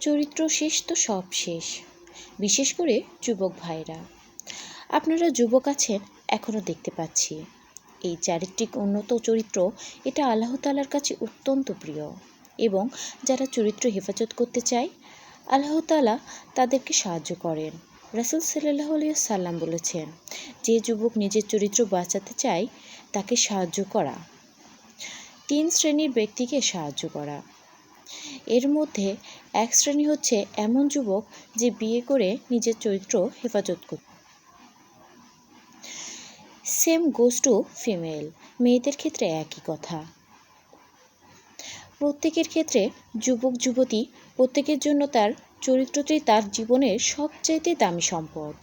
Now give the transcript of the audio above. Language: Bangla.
চরিত্র শেষ তো সব শেষ। বিশেষ করে যুবক ভাইরা। আপনারা যুবক আছেন এখনও দেখতে পাচ্ছি। এই চারিত্রিক উন্নত চরিত্র এটা আল্লাহ তালার কাছে অত্যন্ত প্রিয়। এবং যারা চরিত্র হেফাজত করতে চায়, আল্লাহ তালা তাদেরকে সাহায্য করেন। রাসুল সাল্লাহ সাল্লাম বলেছেন, যে যুবক নিজের চরিত্র বাঁচাতে চায়, তাকে সাহায্য করা। তিন শ্রেণির ব্যক্তিকে সাহায্য করা। এর মধ্যে এক শ্রেণি হচ্ছে এমন যুবক যে বিয়ে করে নিজের চরিত্র হেফাজত করত সেম গোস টু ফিমেল মেয়েদের ক্ষেত্রে একই কথা। প্রত্যেকের ক্ষেত্রে যুবক, যুবতী প্রত্যেকের জন্য তার চরিত্রটি তার জীবনের সবচাইতে দামি সম্পদ।